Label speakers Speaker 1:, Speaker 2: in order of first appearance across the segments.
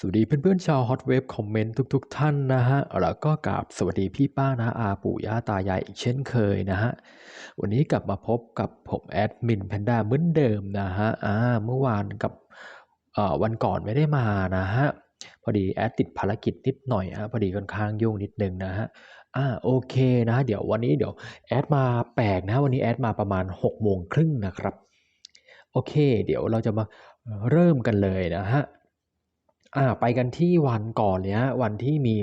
Speaker 1: สวัสดีเพื่อนๆชาวฮอตเวฟคอมเมนต์ทุกๆ ท่านนะฮะ แล้วก็กราบสวัสดีพี่ป้านะอาปู่ย่าตายายอีกเช่นเคยนะฮะ วันนี้กลับมาพบกับผมแอดมินแพนด้าเหมือนเดิมนะฮะ อ่า เมื่อวานกับเอ่อวันก่อนไม่ได้มานะฮะ พอดีแอดติดภารกิจนิดหน่อยฮะ พอดีค่อนข้างยุ่งนิดนึงนะฮะ อ่า โอเคนะ เดี๋ยววันนี้เดี๋ยวแอดมาแปลกนะ วันนี้แอดมาประมาณ6กโมงครึ่งนะครับ โอเค เดี๋ยวเราจะมาเริ่มกันเลยนะฮะ อ่าไปกันที่วันก่อนเลยฮะวันที่มี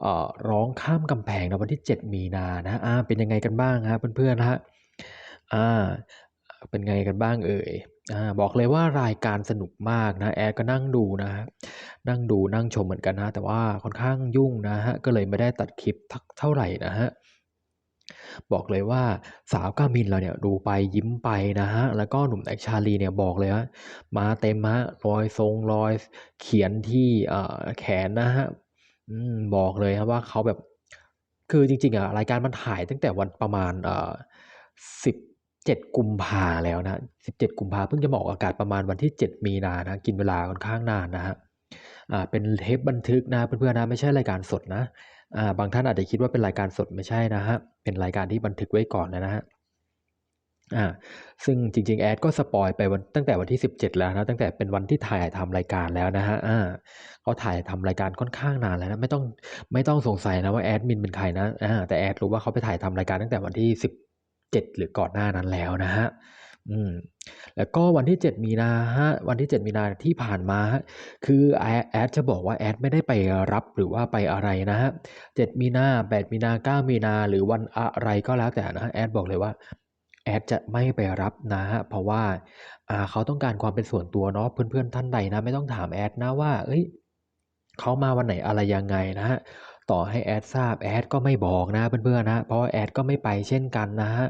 Speaker 1: เอ่อร้องข้ามกำแพงนะวันที่ 7 มีนานะอ่าเป็นยังไงกันบ้างครับเพื่อนๆนะฮะอ่าเป็นไงกันบ้างเอ่ยอ่าบอกเลยว่ารายการสนุกมากนะแอดก็นั่งดูนะฮะนั่งดูนั่งชมเหมือนกันนะแต่ว่าค่อนข้างยุ่งนะฮะก็เลยไม่ได้ตัดคลิปทักเท่าไหร่นะฮะ บอกเลยว่าสาวกามินเราเนี่ยดูไปยิ้มไปนะฮะ แล้วก็หนุ่มแอคชาลีเนี่ยบอกเลยว่ามาเต็มฮะรอยทรงรอยเขียนที่แขนนะฮะบอกเลยครับว่าเขาแบบ คือจริงๆอะรายการมันถ่ายตั้งแต่วันประมาณเอ่อสิบเจ็ดกุมภาแล้วนะสิบเจ็ดกุมภาเพิ่งจะมาออกอากาศประมาณวันที่เจ็ดมีนานะ กินเวลาค่อนข้างนานนะฮะ เป็นเทปบันทึกนะเพื่อนๆนะไม่ใช่รายการสดนะอ่าบางท่านอาจจะคิดว่าเป็นรายการสดไม่ใช่นะฮะเป็นรายการที่บันทึกไว้ก่อนนะฮะอ่าซึ่งจริงๆแอดก็สปอยไปวันตั้งแต่วันที่ 17 แล้วนะตั้งแต่เป็นวันที่ถ่ายทำรายการแล้วนะฮะอ่าเขาถ่ายทำรายการค่อนข้างนานแล้วนะไม่ต้องไม่ต้องสงสัยนะว่าแอดมินเป็นใครนะอ่าแต่แอดรู้ว่าเขาไปถ่ายทำรายการตั้งแต่วันที่ 17 หรือก่อนหน้านั้นแล้วนะฮะ อืมแล้วก็วันที่ 7 มีนาฮะวันที่ 7 มีนาที่ผ่านมาฮะคือแอดแอดจะบอกว่าแอดไม่ได้ไปรับหรือว่าไปอะไรนะฮะ7มีนา8มีนา9มีนาหรือวันอะไรก็แล้วแต่นะฮะแอดบอกเลยว่าแอดจะไม่ไปรับนะฮะเพราะว่าอ่าเขาต้องการความเป็นส่วนตัวเนาะเพื่อนๆท่านใดนะ ไม่ต้องถามแอดนะว่า เอ้ยเขามาวันไหนอะไรยังไงนะฮะต่อให้แอดทราบแอดก็ไม่บอกนะเพื่อนๆนะเพราะแอดก็ไม่ไปเช่นกันนะฮะ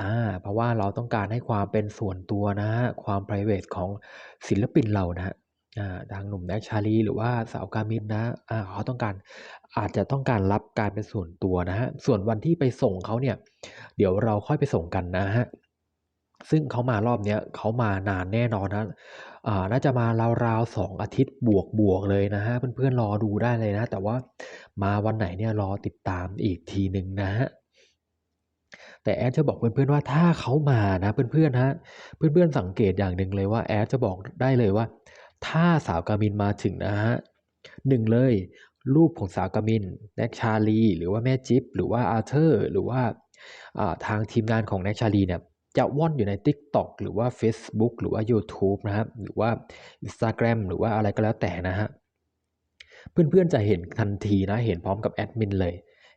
Speaker 1: อ่าเพราะว่าเราต้องการให้ความเป็นส่วนตัวนะฮะความ p r i v a t ของศิลปินเรานะฮะอ่า ทางหนุ่ม แน็ก ชาลี หรือว่าสาว กามิน นะอ่า เขาต้องการ อาจจะต้องการรับการเป็นส่วนตัวนะฮะส่วนวันที่ไปส่งเขาเนี่ย เดี๋ยวเราค่อยไปส่งกันนะฮะซึ่งเขามารอบเนี้ย เขามานานแน่นอนนะอ่า น่าจะมาราวๆสองอาทิตย์บวกบวกเลยนะฮะเพื่อน ๆ รอดูได้เลยนะแต่ว่ามาวันไหนเนี่ยรอติดตามอีกทีหนึ่งนะฮะ แต่แอดจะบอกเพื่อนๆว่าถ้าเขามานะเพื่อนๆฮะเพื่อนๆสังเกตอย่างหนึ่งเลยว่าแอดจะบอกได้เลยว่า ถ้าสาวกามินมาถึงนะฮะหนึ่งเลยรูปของสาวกามินแน็กชาลีหรือว่าแม่จิ๊บหรือว่าอาร์เธอร์หรือว่าอ่าทางทีมงานของแน็กชาลีเนี่ยจะว่อนอยู่ใน TikTok หรือว่า Facebook หรือว่า YouTube นะครับหรือว่า Instagram หรือว่าอะไรก็แล้วแต่นะฮะเพื่อนๆจะเห็นทันทีนะเห็นพร้อมกับแอดมินเลย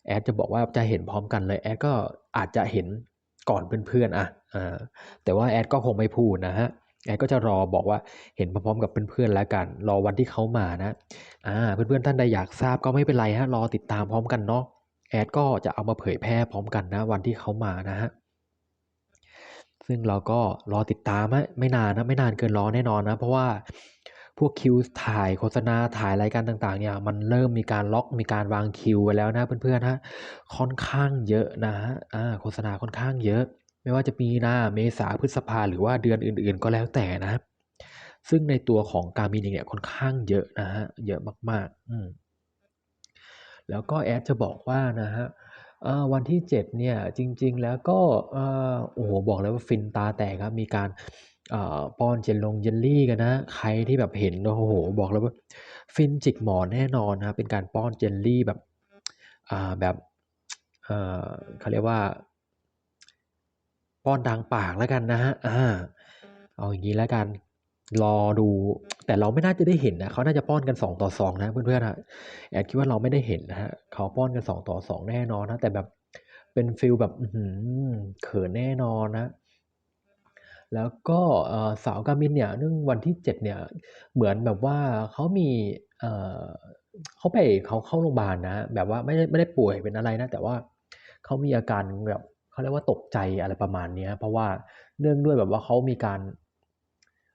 Speaker 1: แอดจะบอกว่าจะเห็นพร้อมกันเลยแอดก็อาจจะเห็นก่อนเพื่อนๆอะอ่าแต่ว่าแอดก็คงไม่พูดนะฮะแอดก็จะรอบอกว่าเห็นพร้อมๆกับเพื่อนๆแล้วกัน รอวันที่เขามานะอ่าเพื่อนๆท่านใดอยากทราบก็ไม่เป็นไรฮะรอติดตามพร้อมกันเนาะแอดก็จะเอามาเผยแพร่พร้อมกันนะ วันที่เขามานะฮะซึ่งเราก็รอติดตามฮะไม่นานนะไม่นานเกินรอแน่นอนนะ เพราะว่า พวกคิวถ่ายโฆษณาถ่ายรายการต่างๆเนี่ยมันเริ่มมีการล็อกมีการวางคิวไว้แล้วนะเพื่อนๆฮะค่อนข้างเยอะนะฮะอ่าโฆษณาค่อนข้างเยอะ ไม่ว่าจะมีนาเมษาพฤษภาหรือว่าเดือนอื่นๆ ก็แล้วแต่นะ ซึ่งในตัวของการมินเนี่ยค่อนข้างเยอะนะฮะเยอะมากๆอืมแล้วก็แอดจะบอกว่านะฮะวันที่ 7 เนี่ย จริง ๆ แล้วก็อโอ้โฮบอกเลยว่าฟินตาแตกครับ มีการ ป้อนเจลลงเจลลี่กันนะ ใครที่แบบเห็นโอ้โฮบอกเลยว่าฟินจิกหมอนแน่นอนนะครับเป็นการป้อนเจลลี่แบบแบบเขาเรียกว่า ป้อนทางปากแล้วกันนะฮะเอาอย่างงี้แล้วกันรอดู แต่เราไม่น่าจะได้เห็นนะเขาน่าจะป้อนกัน 2 ต่อ 2 นะเพื่อนๆครับแอดคิดว่าเราไม่ได้เห็นนะครับเขาป้อนกัน 2 ต่อ 2 แน่นอนนะแต่แบบเป็นฟีลแบบเขินแน่นอนนะ แล้วก็เอ่อสาวกามินเนี่ย เนื่องวันที่ 7 เนี่ย เหมือนแบบว่าเขามี เอ่อ เขาไป เขาเข้าโรงพยาบาลนะ แบบว่าไม่ได้ ไม่ได้ป่วยเป็นอะไรนะ แต่ว่าเขามีอาการแบบ เขาเรียกว่าตกใจอะไรประมาณเนี้ย เพราะว่าเนื่องด้วยแบบว่าเขามีการ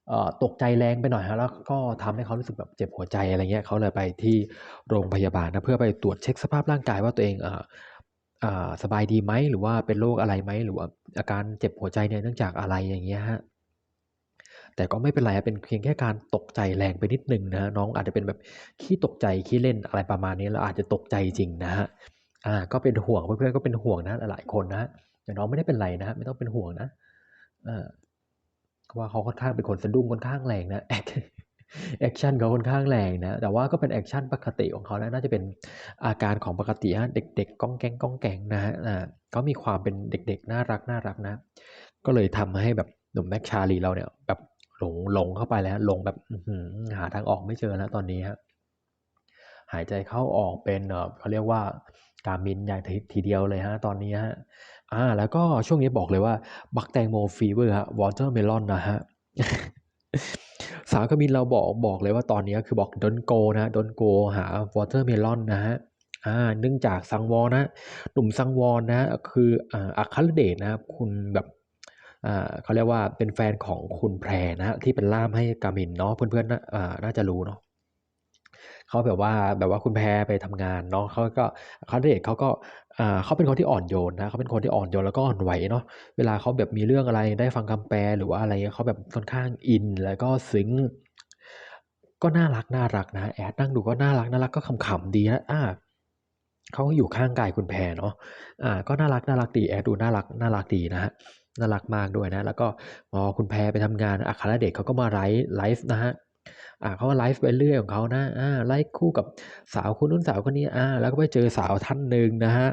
Speaker 1: เอ่อ ตกใจแรงไปหน่อยครับแล้วก็ทำให้เขารู้สึกแบบเจ็บหัวใจอะไรเงี้ย เขาเลยไปที่โรงพยาบาลนะ เพื่อไปตรวจเช็คสภาพร่างกายว่าตัวเองอ่อ สบายดีไหม หรือว่าเป็นโรคอะไรไหม หรือว่าอาการเจ็บหัวใจเนี่ยเนื่องจากอะไรอย่างเงี้ยครับแต่ก็ไม่เป็นไรเป็นเพียงแค่การตกใจแรงไปนิดนึงนะน้องอาจจะเป็นแบบขี้ตกใจขี้เล่นอะไรประมาณนี้แล้วอาจจะตกใจจริงนะฮะอ่าก็เป็นห่วงเพื่อนๆก็เป็นห่วงนะหลายคนนะแต่น้องไม่ได้เป็นไรนะไม่ต้องเป็นห่วงนะอ่าเพราะว่าเขาค่อนข้างเป็นคนสะดุ้งค่อนข้างแรงนะ แอคชั่นเขาค่อนข้างแรงนะ แต่ว่าก็เป็นแอคชั่นปกติของเขานะน่าจะเป็นอาการของปกติฮะ เด็กๆก้องแกงก้องแกงนะฮะอ่าก็มีความเป็นเด็กๆ น่ารักน่ารักนะ ก็เลยทำให้แบบหนุ่มแม็กชาลีเราเนี่ยแบบหลงหลงเข้าไปแล้วหลงแบบหหาทางออกไม่เจอแล้วตอนนี้ฮะ หายใจเข้าออกเป็นเขาเรียกว่าการมินอย่างทีทีเดียวเลยฮะตอนนี้ฮะ อ่า แล้วก็ช่วงนี้บอกเลยว่า บักแตงโมฟีเวอร์ฮะวอเตอร์เมลอนนะฮะ สาวกมินเราบอกบอกเลยว่าตอนนี้คือบอกดนโกนะดนโกหาวอเตอร์เมลอนนะฮะอ่าเนื่องจากซังวอนะหนุ่มซังวอนนะคืออ่าอัครเดชนะครับคุณแบบอ่าเขาเรียกว่าเป็นแฟนของคุณแพรนะที่เป็นล่ามให้กามินเนาะเพื่อนๆน่าน่าจะรู้เนาะเขาแบบว่าแบบว่าคุณแพรไปทำงานเนาะเขาก็อัครเดชเขาก็อ่า เขาเป็นคนที่อ่อนโยนนะเขาเป็นคนที่อ่อนโยนแล้วก็อ่อนไหวเนาะเวลาเขาแบบมีเรื่องอะไรได้ฟังคำแปลหรือว่าอะไรเขาแบบค่อนข้างอินแล้วก็ซึ้งก็น่ารักน่ารักนะแอดนั่งดูก็น่ารักน่ารักก็ขำๆดีนะอ่าเขาก็อยู่ข้างกายคุณแพรเนาะอ่า ก็น่ารักน่ารักดีแอดดูน่ารักน่ารักดีนะฮะน่ารักมากด้วยนะ แล้วก็พอคุณแพรไปทำงานอัครเดชเขาก็มาไลฟ์ไลฟ์นะฮะ อ่าเขาไลฟ์ไปเรื่อยของเขานะอ่าไลฟ์คู่กับสาวคนนู้นสาวคนนี้อ่า แล้วก็ไปเจอสาวท่านหนึ่งนะฮะ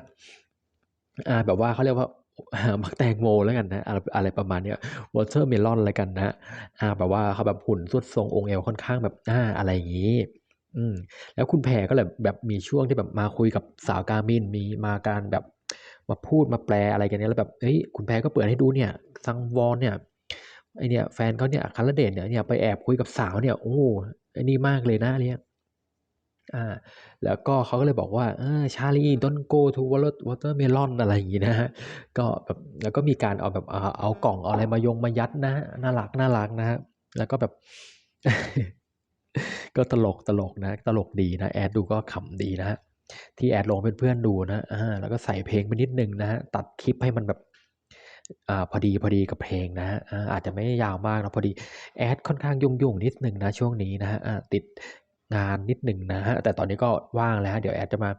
Speaker 1: อ่าแบบว่าเขาเรียกว่ามักแตงโมแล้วกันนะอะไรประมาณเนี้ยวอเตอร์เมลอนอะไรกันนะอ่าแบบว่าเขาแบบหุ่นสุดทรงองค์เอวค่อนข้างแบบอ่าอะไรอย่างงี้อืมแล้วคุณแพรก็เลยแบบมีช่วงที่แบบมาคุยกับสาวกามินมีมาการแบบมาพูดมาแปลอะไรกันเนี่ยแล้วแบบเฮ้ยคุณแพรก็เปิดให้ดูเนี่ยซังวอนเนี่ย ไอเนี่ยแฟนเขาเนี่ยอัครเดชเนี่ยเนี่ยไปแอบคุยกับสาวเนี่ยโอ้ไอนี่มากเลยนะอะไรเนี่ยอ่าแล้วก็เขาก็เลยบอกว่าเออชาลี don't go to water watermelon อะไรอย่างงี้นะฮะก็แบบแล้วก็มีการเอาแบบเอาเอากล่องเอาอะไรมายงมายัดนะน่ารักน่ารักนะฮะแล้วก็แบบ ก็ตลกตลกนะ ตลกดีนะแอดดูก็ขำดีนะฮะที่แอดลงเพื่อนๆดูนะอ่าแล้วก็ใส่เพลงไปนิดนึงนะฮะตัดคลิปให้มันแบบ อ่าพอดีพอดีกับเพลงนะอ่าอาจจะไม่ยาวมากนะพอดีแอดค่อนข้างยุ่งๆนิดนึงนะช่วงนี้นะฮะติดงานนิดหนึ่งนะฮะแต่ตอนนี้ก็ว่างแล้ว เดี๋ยวแอดจะมา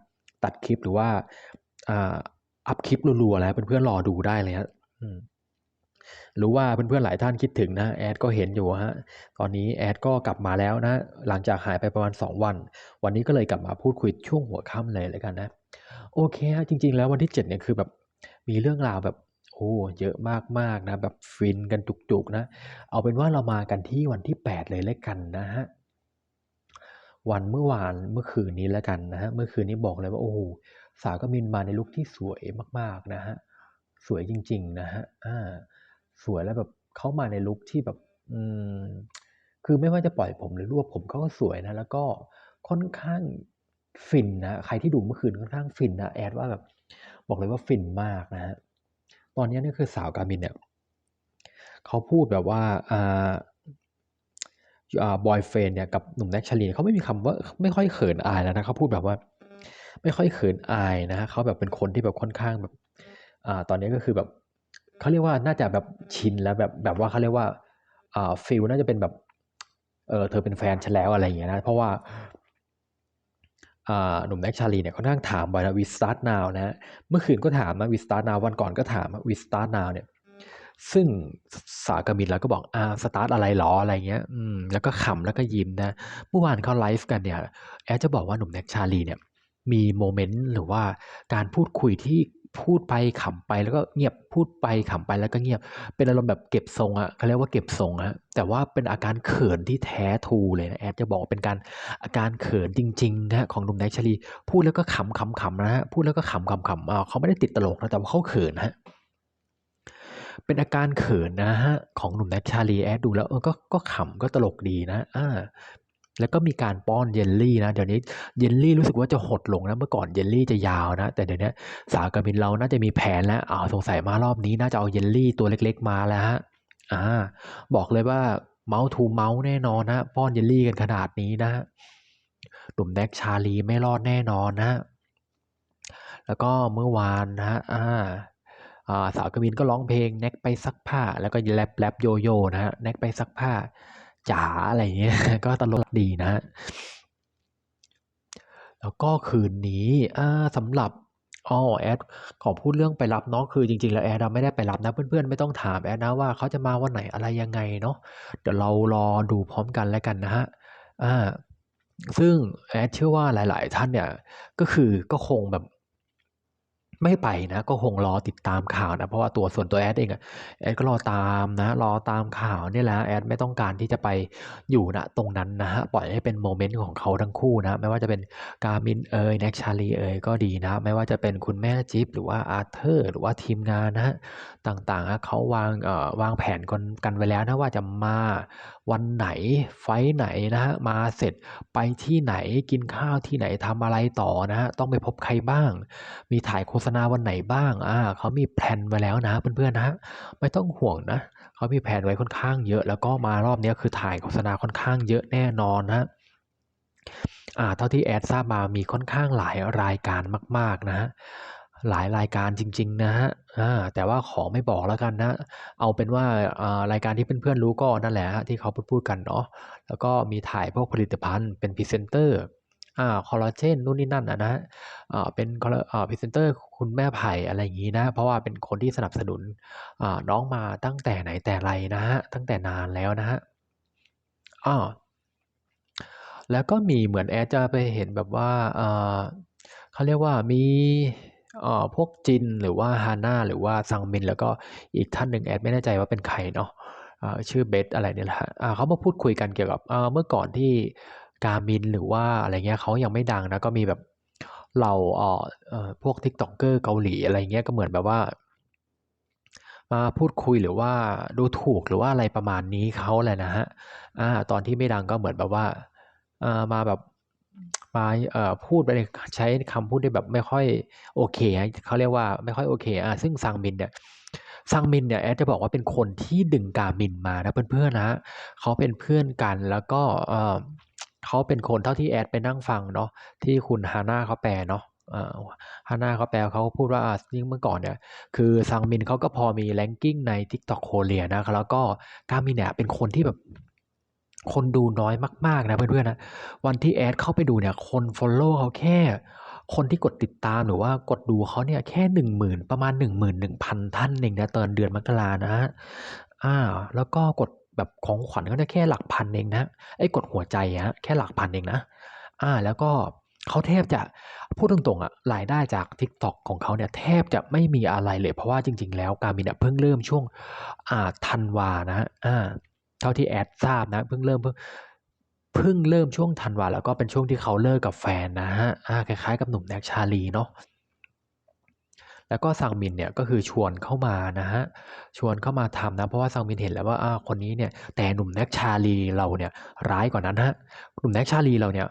Speaker 1: ตัดคลิปหรือว่าอ่าอัพคลิปรัวๆแล้วเพื่อนๆรอดูได้เลยฮะอืมรู้ว่าเพื่อนๆหลายท่านคิดถึงนะแอดก็เห็นอยู่ฮะตอนนี้แอดก็กลับมาแล้วนะ หลังจากหายไปประมาณ 2 วัน วันนี้ก็เลยกลับมาพูดคุยช่วงหัวค่ำเลยแล้วกันนะ โอเคฮะจริง ๆ แล้ววันที่7เนี่ยคือแบบมีเรื่องราวแบบ โอ้เยอะมากๆนะแบบฟินกันจุกๆนะ เอาเป็นว่าเรามากันที่วันที่ 8 เลยแล้วกันนะฮะวันเมื่อวานเมื่อคืนนี้แล้วกันนะฮะเมื่อคืนนี้บอกเลยว่าโอ้โหสาวกมินมาในลุคที่สวยมากๆนะฮะสวยจริงๆนะฮะอ่าสวยแล้วแบบเข้ามาในลุคที่แบบอืมคือไม่ว่าจะปล่อยผมหรือรวบผมเขาก็สวยนะ แล้วก็ค่อนข้างฟินนะใครที่ดูเมื่อคืนค่อนข้างฟินนะแอดว่าแบบบอกเลยว่าฟินมากนะฮะ ตอนนี้นี่คือสาวกามินเนี่ยเขาพูดแบบว่าอ่าอ่าบอยเฟนเนี่ยกับหนุ่มแน็กชาลีเขาไม่มีคำว่าไม่ค่อยเขินอายแล้วนะเขาพูดแบบว่า ไม่ค่อยเขินอายนะฮะเขาแบบเป็นคนที่แบบค่อนข้างแบบอ่าตอนนี้ก็คือแบบเขาเรียกว่าน่าจะแบบชินแล้วแบบแบบว่าเขาเรียกว่าอ่าฟิลน่าจะเป็นแบบเออเธอเป็นแฟนฉันแล้วอะไรอย่างเงี้ยนะเพราะว่า หนุ่มแน็กชาลีเนี่ยเขานั่งถามบ่อยนะวิสตาร์ทนาวนะเมื่อคืนก็ถามนะวิสตาร์ทนาววันก่อนก็ถามวิสตาร์ทนาวเนี่ยซึ่งสากามินแล้วก็บอกอ่าสตาร์ทอะไรหรออะไรเงี้ยอืมแล้วก็ขำแล้วก็ยิ้มนะเมื่อวานเขาไลฟ์กันเนี่ยแอดจะบอกว่าหนุ่มแน็กชาลีเนี่ยมีโมเมนต์หรือว่าการพูดคุยที่ พูดไปขำไปแล้วก็เงียบพูดไปขำไปแล้วก็เงียบ เป็นอารมณ์แบบเก็บทรงอะเขาเรียกว่าเก็บทรงอะแต่ว่าเป็นอาการเขินที่แท้ทูเลยนะแอดจะบอกเป็นการอาการเขินจริงๆนะของหนุ่มแน็กชาลี พูดแล้วก็ขำขำขำนะฮะพูดแล้วก็ขำขำขำอ่าเขาไม่ได้ติดตลกนะแต่ว่าเขาเขินฮะเป็นอาการเขินนะฮะของหนุ่มแน็กชาลีแอดดูแล้วก็ก็ขำก็ตลกดีนะอ่า แล้วก็มีการป้อนเยลลี่นะ เดี๋ยวนี้เยลลี่รู้สึกว่าจะหดลงนะ เมื่อก่อนเยลลี่จะยาวนะ แต่เดี๋ยวนี้สาวการบินเราน่าจะมีแผนแล้วอ้าวสงสัยมารอบนี้น่าจะเอาเยลลี่ตัวเล็กๆมาแล้วฮะ อ่า บอกเลยว่าเมาส์ทูเมาส์แน่นอนนะป้อนเยลลี่กันขนาดนี้นะหนุ่มแน็กชาลีไม่รอดแน่นอนนะแล้วก็เมื่อวานนะอ่าอ่าสาวกมินก็ร้องเพลงแน็กไปซักผ้า แล้วก็แรปแรปโยโย่นะฮะแน็กไปซักผ้า จ๋าอะไรเงี้ยก็ตลกดีนะ แล้วก็คืนนี้สำหรับอ๋อแอดขอพูดเรื่องไปรับเนาะคือจริงๆ แล้วแอดอะไม่ได้ไปรับนะเพื่อนๆ ไม่ต้องถามแอดนะว่าเขาจะมาวันไหนอะไรยังไงเนาะเดี๋ยวเรารอดูพร้อมกันแล้วกันนะฮะอ่าซึ่งแอดเชื่อว่าหลาย ๆ ท่านเนี่ยก็คือก็คงแบบ ไม่ไปนะก็คงรอติดตามข่าวนะเพราะว่าตัวส่วนตัวแอดเองอะแอดก็รอตามนะรอตามข่าวนี่แหละแอดไม่ต้องการที่จะไปอยู่ณตรงนั้นนะฮะปล่อยให้เป็นโมเมนต์ของเขาทั้งคู่นะไม่ว่าจะเป็นกามินเอยแน็กชาลีเอยก็ดีนะไม่ว่าจะเป็นคุณแม่จิ๊บหรือว่าอาร์เธอร์ หรือว่าทีมงานนะฮะต่างๆนะเขาวางเอ่อวางแผนกันกันไว้แล้วนะว่าจะมา วันไหนไฟไหนนะฮะมาเสร็จไปที่ไหนกินข้าวที่ไหนทำอะไรต่อนะฮะต้องไปพบใครบ้าง มีถ่ายโฆษณาวันไหนบ้างอ่าเขามีแพลนไว้แล้วนะเพื่อนๆนะฮะไม่ต้องห่วงนะเขามีแผนไว้ค่อนข้างเยอะ แล้วก็มารอบนี้คือถ่ายโฆษณาค่อนข้างเยอะแน่นอนนะอ่าเท่าที่แอดทราบมามีค่อนข้างหลายรายการมาก ๆนะฮะ หลายรายการจริง ๆ นะฮะแต่ว่าขอไม่บอกแล้วกันนะ เอาเป็นว่ารายการที่เพื่อนๆรู้ก็นั่นแหละฮะที่เขาพูดกันเนาะ แล้วก็มีถ่ายพวกผลิตภัณฑ์เป็นพรีเซนเตอร์คอลลาเจนนู่นนี่นั่นนะนะเป็นพรีเซนเตอร์คุณแม่ไผ่อะไรอย่างงี้นะ เพราะว่าเป็นคนที่สนับสนุนน้องมาตั้งแต่ไหนแต่ไรนะฮะ ตั้งแต่นานแล้วนะฮะอ้อแล้วก็มีเหมือนแอดจะไปเห็นแบบว่าเขาเรียกว่ามี พวกจินหรือว่าฮาน่าหรือว่าซังมิน แล้วก็อีกท่านหนึ่งแอดไม่แน่ใจว่าเป็นใครเนาะชื่อเบสอะไรเนี่ยแหละฮะเขามาพูดคุยกันเกี่ยวกับเมื่อก่อนที่กามินหรือว่าอะไรเงี้ยเขายังไม่ดังนะก็มีแบบเหล่าเอ่อเอ่อพวก TikToker เกาหลีอะไรเงี้ยก็เหมือนแบบว่ามาพูดคุยหรือว่าดูถูกหรือว่าอะไรประมาณนี้เขาแหละนะฮะอ่าตอนที่ไม่ดังก็เหมือนแบบว่าอ่ามาแบบาเอ่อพูดไปใช้คำพูดที่แบบไม่ค่อยโอเคเขาเรียกว่าไม่ค่อยโอเคอ่าซึ่งซังมินเนี่ยซังมินเนี่ยแอดจะบอกว่าเป็นคนที่ดึงกามินมานะเพื่อนๆนะเขาเป็นเพื่อนกันแล้วก็เอ่อเขาเป็นคนเท่าที่แอดไปนั่งฟังเนาะที่คุณฮาน่าเขาแปลเนาะฮาน่าเขาแปลเขาพูดว่ายิ่งเมื่อก่อนเนี่ยคือซังมินเขาก็พอมี ranking ใน TikTok โคเรียนะแล้วก็กามินเนี่ยเป็นคนที่แบบ คนดูน้อยมากๆนะเพื่อนๆนะวันที่แอดเข้าไปดูเนี่ยคน follow เขาแค่ คนที่กดติดตามหรือว่ากดดูเขาเนี่ยแค่หนึ่งหมื่นประมาณหนึ่งหมื่นหนึ่งพันท่านเองนะตอนเดือนมกรานะฮะอ่า แล้วก็กดแบบของขวัญก็ได้แค่หลักพันเองนะไอ้กดหัวใจอะฮะแค่หลักพันเองนะอ่าแล้วก็เขาแทบจะพูดตรงๆอะรายได้จาก TikTok ของเขาเนี่ยแทบจะไม่มีอะไรเลย เพราะว่าจริง ๆ แล้วการมินเนี่ยเพิ่งเริ่มช่วงอ่าธันวานะอ่า เท่าที่แอดทราบนะเพิ่งเริ่มเพิ่งเพิ่งเริ่มช่วงธันวาแล้วก็เป็นช่วงที่เขาเลิกกับแฟนนะฮะคล้ายๆกับหนุ่มแน็กชาลีเนาะแล้วก็ซังมินเนี่ยก็คือชวนเข้ามานะฮะชวนเข้ามาทำนะเพราะว่าซังมินเห็นแล้วว่าอ่าคนนี้เนี่ยแต่หนุ่มแน็กชาลีเราเนี่ยร้ายกว่านั้นฮะหนุ่มแน็กชาลีเราเนี่ย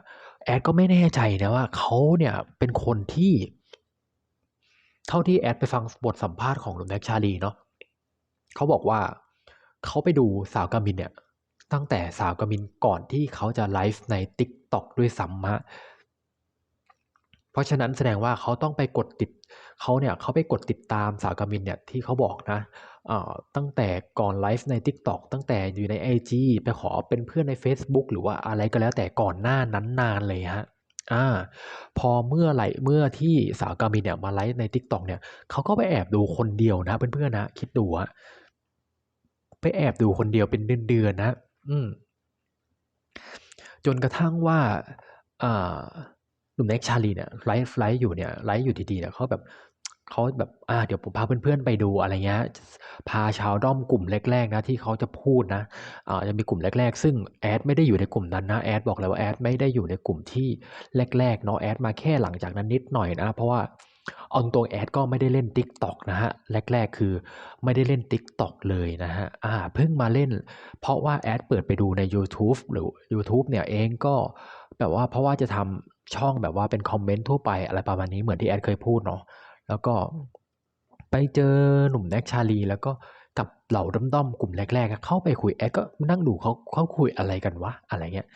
Speaker 1: แอดก็ไม่แน่ใจนะว่าเขาเนี่ยเป็นคนที่ เท่าที่แอดไปฟังบทสัมภาษณ์ของหนุ่มแน็กชาลีเนาะเขาบอกว่า เขาไปดูสาวกามินเนี่ย ตั้งแต่สาวกามินก่อนที่เขาจะไลฟ์ใน TikTok ด้วยซ้ำฮะเพราะฉะนั้นแสดงว่าเขาต้องไปกดติดเขาเนี่ยเขาไปกดติดตามสาวกามินเนี่ยที่เขาบอกนะตั้งแต่ก่อนไลฟ์ใน TikTok ตั้งแต่อยู่ใน IG ไปขอเป็นเพื่อนใน Facebook หรือว่าอะไรก็แล้วแต่ก่อนหน้านั้นนานเลยฮะอ่าพอเมื่อไหร่เมื่อที่สาวกามินเนี่ยมาไลฟ์ใน TikTok เนี่ยเขาก็ไปแอบดูคนเดียวนะเพื่อนๆนะคิดดูฮะ แอบดูคนเดียวเป็นเดือนๆนะ อืม จนกระทั่งว่าหนุ่มแน็กชาลีเนี่ยไลฟ์ไลฟ์อยู่เนี่ยไลฟ์อยู่ดีๆเนี่ยเขาแบบเขาแบบอ่าเดี๋ยวผมพาเพื่อนๆไปดูอะไรเงี้ย พาชาวด้อมกลุ่มแรกๆนะที่เขาจะพูดนะอ่าจะมีกลุ่มแรก ๆ ซึ่งแอดไม่ได้อยู่ในกลุ่มนั้นนะแอดบอกเลยว่าแอดไม่ได้อยู่ในกลุ่มที่แรกๆเนาะแอดมาแค่หลังจากนั้นนิดหน่อยนะ เพราะว่า เอาตรงแอดก็ไม่ได้เล่น TikTok นะฮะ แรก ๆ คือไม่ได้เล่น TikTok เลยนะฮะ อ่า เพิ่งมาเล่น เพราะว่าแอดเปิดไปดูใน YouTube หรือ YouTube เนี่ยเองก็แบบว่าเพราะว่าจะทำช่องแบบว่าเป็นคอมเมนต์ทั่วไปอะไรประมาณนี้เหมือนที่แอดเคยพูดเนาะ แล้วก็ไปเจอหนุ่มแน็กชาลี แล้วก็กับเหล่าด้อมๆกลุ่มแรกๆเข้าไปคุยแอดก็นั่งดูเขาเขาคุยอะไรกันวะอะไรเงี้ย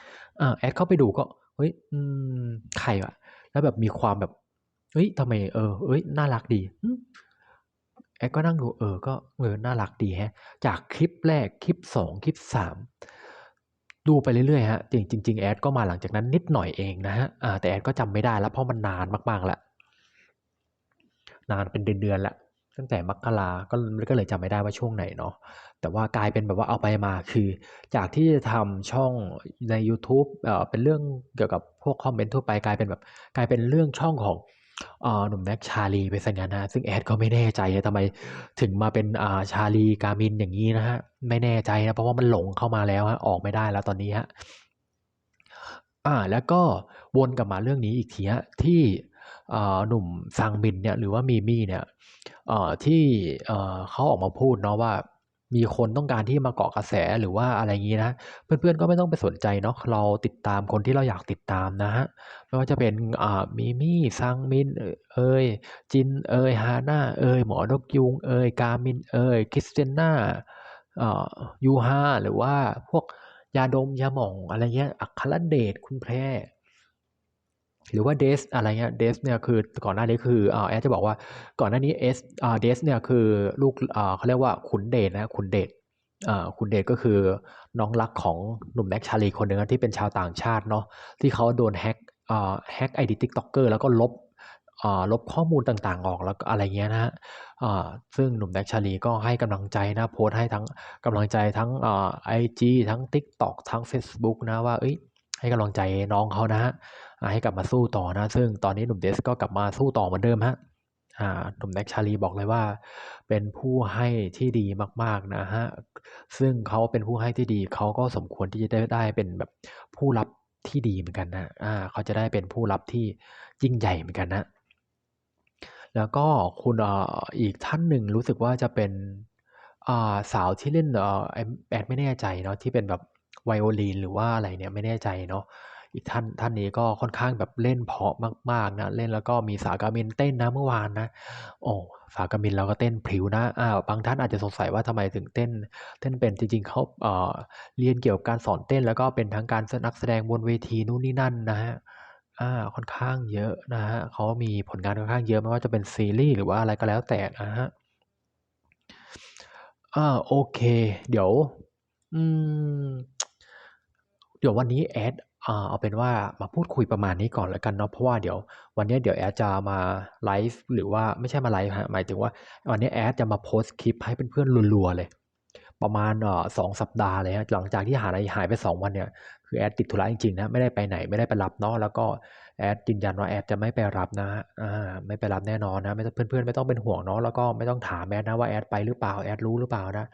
Speaker 1: อ่าแอดเข้าไปดูก็เฮ้ย อืม ใครวะแล้วแบบมีความแบบ เฮ้ยทำไมเออเอ้ยน่ารักดีแอดก็นั่งดูเออก็เออน่ารักดีฮะ จากคลิปแรกคลิปสองคลิปสามดูไปเรื่อยๆฮะจริงจริงแอดก็มาหลังจากนั้นนิดหน่อยเองนะฮะแต่แอดก็จำไม่ได้แล้วเพราะมันนานมากๆแล้วนานเป็นเดือนๆแล้วตั้งแต่มกราก็ก็เลยจำไม่ได้ว่าช่วงไหนเนาะแต่ว่ากลายเป็นแบบว่าเอาไปมาคือ จากที่จะทำช่องใน YouTube เอ่อเป็นเรื่องเกี่ยวกับพวกคอมเมนต์ทั่วไปกลายเป็นแบบ กลายเป็นเรื่องช่องของ หนุ่มแม็กชาลีไปซะงั้นนะ ซึ่งแอดก็ไม่แน่ใจนะทำไมถึงมาเป็นาชาลีกามินอย่างนี้นะฮะ ไม่แน่ใจนะ เพราะว่ามันหลงเข้ามาแล้วฮะออกไม่ได้แล้วตอนนี้ฮะอ่าแล้วก็วนกลับมาเรื่องนี้อีกทีฮะที่หนุ่มซังมินเนี่ยหรือว่ามีมี่เนี่ยที่เขาออกมาพูดเนาะว่า มีคนต้องการที่มาเกาะกระแสหรือว่าอะไรงี้นะเพื่อนๆก็ไม่ต้องไปสนใจเนาะเราติดตามคนที่เราอยากติดตามนะฮะไม่ว่าจะเป็นอ่ามีมี่ซังมินเอ่ยจินเอยฮาน่าเอยหมอนกยุงเอยกามินเอยคริสเตน่าอ่ายูฮาหรือว่าพวกยาดมยาหม่องอะไรเงี้ยอัครเดชคุณแพร หรือว่าเดสอะไรเงี้ยเดสเนี่ยคือก่อนหน้านี้คืออ่าแอดจะบอกว่าก่อนหน้านี้เอสอ่าเดสเนี่ยคือลูกอ่าเขาเรียกว่าขุนเดชนะขุนเดชอ่าขุนเดชก็คือน้องรักของหนุ่มแม็กชาลีคนหนึ่งที่เป็นชาวต่างชาติเนาะที่เขาโดนแฮ็กอ่าแฮ็กไอดีทิกต็อกเกอร์แล้วก็ลบอ่าลบข้อมูลต่างๆออกแล้วก็อะไรเงี้ยนะฮะอ่าซึ่งหนุ่มแม็กชาลีก็ให้กำลังใจนะโพสต์ให้ทั้งกำลังใจทั้งอ่าไอจีทั้ง TikTok ทั้ง Facebook นะว่าเอ้ยให้กำลังใจน้องเขานะฮะ ให้กลับมาสู้ต่อนะ ซึ่งตอนนี้หนุ่มเดสก็กลับมาสู้ต่อเหมือนเดิมฮะอ่าหนุ่มแน็กชาลีบอกเลยว่า เป็นผู้ให้ที่ดีมากๆนะฮะ ซึ่งเขาเป็นผู้ให้ที่ดีเขาก็สมควรที่จะได้ได้เป็นแบบผู้รับที่ดีเหมือนกันนะอ่าเขาจะได้เป็นผู้รับที่ยิ่งใหญ่เหมือนกันนะ แล้วก็คุณอ่ออีกท่านหนึ่งรู้สึกว่าจะเป็นอ่าสาวที่เล่นอ่อแอดแอดไม่แน่ใจเนาะที่เป็นแบบไวโอลินหรือว่าอะไรเนี่ยไม่แน่ใจเนาะ อีกท่านท่านนี้ก็ค่อนข้างแบบเล่นเพาะมากๆนะเล่นแล้วก็มีสากามินเต้นนะเมื่อวานนะ โอ้สากามินเราก็เต้นพริ้วนะอ้าวบางท่านอาจจะสงสัยว่าทำไมถึงเต้น เต้นเป็นจริงๆเขาเอ่อเรียนเกี่ยวกับการสอนเต้น แล้วก็เป็นทั้งการนักแสดงบนเวทีนู่นนี่นั่นนะฮะอาค่อนข้างเยอะนะฮะเขามีผลงานค่อนข้างเยอะไม่ว่าจะเป็นซีรีส์หรือว่าอะไรก็แล้วแต่นะฮะอาโอเค เดี๋ยว อืมเดี๋ยววันนี้แอด เอาเป็นว่ามาพูดคุยประมาณนี้ก่อนแล้วกันเนาะเพราะว่าเดี๋ยววันนี้เดี๋ยวแอดจะมาไลฟ์หรือว่าไม่ใช่มาไลฟ์ฮะหมายถึงว่าวันนี้แอดจะมาโพสต์คลิปให้เพื่อนๆรัวๆเลย ประมาณสองสัปดาห์เลยฮะหลังจากที่หายหายไปสองวันเนี่ยคือแอดติดธุระจริงๆนะไม่ได้ไปไหนไม่ได้ไปรับเนาะแล้วก็แอดยืนยันว่าแอดจะไม่ไปรับนะฮะอ่าไม่ไปรับแน่นอนนะไม่ต้องเพื่อนๆไม่ต้องเป็นห่วงเนาะแล้วก็ไม่ต้องถามแอดนะว่าแอดไปหรือเปล่าแอดรู้หรือเปล่านะ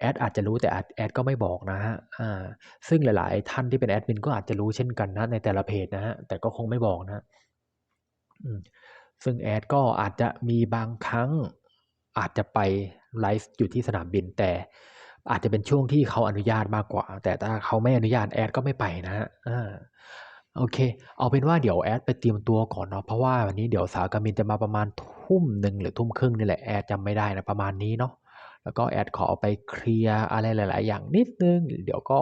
Speaker 1: แอดอาจจะรู้แต่แอดแอดก็ไม่บอกนะฮะอ่าซึ่งหลาย ๆ ท่านที่เป็นแอดมินก็อาจจะรู้เช่นกันนะในแต่ละเพจนะฮะแต่ก็คงไม่บอกนะอืมซึ่งแอดก็อาจจะมีบางครั้งอาจจะไปไลฟ์อยู่ที่สนามบินแต่อาจจะเป็นช่วงที่เขาอนุญาตมากกว่า แต่ถ้าเขาไม่อนุญาตแอดก็ไม่ไปนะฮะ โอเค เอาเป็นว่าเดี๋ยวแอดไปเตรียมตัวก่อนเนาะ เพราะว่าวันนี้เดี๋ยวสาวกามินจะมาประมาณทุ่มหนึ่งหรือทุ่มครึ่งนี่แหละ แอดจำไม่ได้นะประมาณนี้เนาะ แล้วก็แอดขอไปเคลียร์อะไรหลาย ๆ อย่างนิดนึง เดี๋ยวก็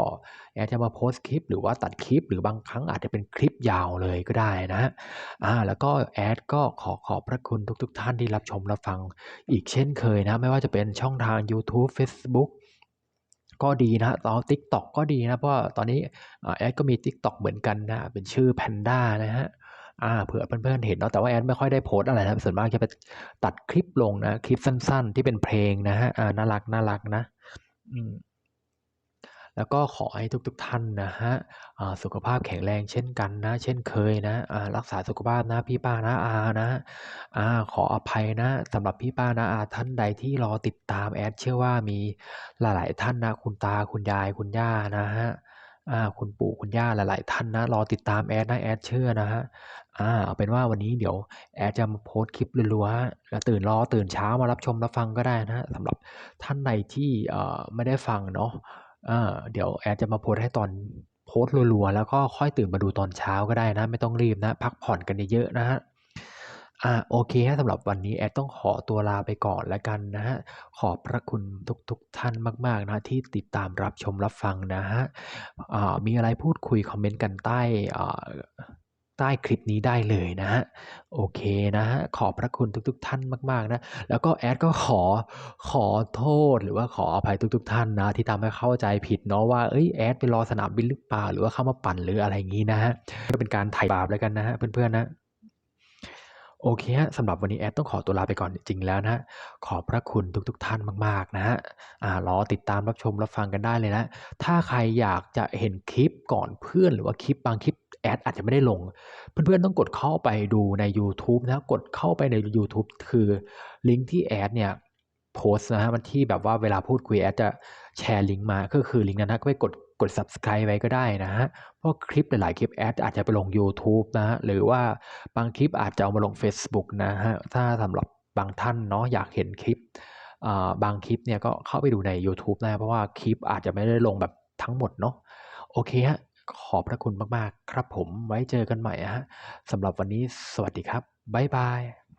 Speaker 1: แอดจะมาโพสต์คลิป หรือว่าตัดคลิป หรือบางครั้งอาจจะเป็นคลิปยาวเลยก็ได้นะฮะอ่า แล้วก็แอดก็ขอขอบพระคุณทุก ๆ ท่านที่รับชมรับฟังอีกเช่นเคยนะ ไม่ว่าจะเป็นช่องทางยูทูบเฟซบุ๊ ก็ดีนะตอน TikTok ก็ดีนะ เพราะตอนนี้แอดก็มี TikTok เหมือนกันนะ เป็นชื่อแพนด้านะฮะอ่าเผื่อเพื่อนๆเห็นเนาะแต่ว่าแอดไม่ค่อยได้โพสอะไรนะส่วนมากจะไปตัดคลิปลงนะ คลิปสั้นๆ ที่เป็นเพลงนะฮะอ่าน่ารักน่ารักนะ อืม แล้วก็ขอให้ทุกๆท่านนะฮะสุขภาพแข็งแรงเช่นกันนะ เช่นเคยนะรักษาสุขภาพนะพี่ป้าน้าอานะอาขออภัยนะสำหรับพี่ป้าน้าอาท่านใดที่รอติดตามแอดเชื่อว่ามีหลายๆท่านนะคุณตาคุณยายคุณย่านะฮะอาคุณปู่คุณย่าหลายๆท่านนะรอติดตามแอดนะแอดเชื่อนะฮะอาเอาเป็นว่าวันนี้เดี๋ยวแอดจะมาโพสต์คลิปรัวๆแล้วตื่นรอตื่นเช้ามารับชมรับฟังก็ได้นะสำหรับท่านใดที่ไม่ได้ฟังเนาะ อาเดี๋ยวแอดจะมาโพสให้ตอนโพสรัวๆแล้วก็ค่อยตื่นมาดูตอนเช้าก็ได้นะ ไม่ต้องรีบนะ พักผ่อนกันเยอะๆนะฮะอ่าโอเคฮะสำหรับวันนี้แอดต้องขอตัวลาไปก่อนแล้วกันนะฮะขอบพระคุณทุกๆท่านมาก ๆ นะที่ติดตามรับชมรับฟังนะฮะมีอะไรพูดคุยคอมเมนต์กันใต้ ใต้คลิปนี้ได้เลยนะฮะโอเคนะฮะขอบพระคุณทุก ๆ ท่านมาก ๆ นะ แล้วก็แอดก็ขอขอโทษหรือว่าขออภัยทุก ๆ ท่านนะ ที่ทำให้เข้าใจผิดเนาะว่าเอ้ยแอดไปรอสนามบินหรือเปล่าหรือว่าเข้ามาปั่นหรืออะไรอย่างนี้นะฮะก็เป็นการไถ่บาปแล้วกันนะฮะเพื่อนๆนะโอเคฮะสำหรับวันนี้แอดต้องขอตัวลาไปก่อนจริงแล้วนะขอบพระคุณทุกๆท่านมากๆนะฮะอ่ารอติดตามรับชมรับฟังกันได้เลยนะ ถ้าใครอยากจะเห็นคลิปก่อนเพื่อนหรือว่าคลิปบางคลิป แอดอาจจะไม่ได้ลง เพื่อนๆต้องกดเข้าไปดูใน YouTube นะกดเข้าไปใน YouTube คือลิงก์ที่แอดเนี่ยโพสนะฮะมันที่แบบว่าเวลาพูดคุยแอดจะแชร์ลิงก์มาก็คือลิงก์นั้นนะก็ไปกดกด subscribe ไว้ก็ได้นะฮะ เพราะคลิปหลาย ๆ คลิปแอดอาจจะไปลง YouTube นะฮะหรือว่าบางคลิปอาจจะเอามาลง Facebook นะฮะ ถ้าสำหรับบางท่านเนาะอยากเห็นคลิป บางคลิปเนี่ยก็เข้าไปดูใน YouTube ได้เพราะว่าคลิปอาจจะไม่ได้ลงแบบทั้งหมดเนาะ โอเคฮะ ขอบพระคุณมากๆ ครับผมไว้เจอกันใหม่ฮะสำหรับวันนี้สวัสดีครับ บ๊ายบาย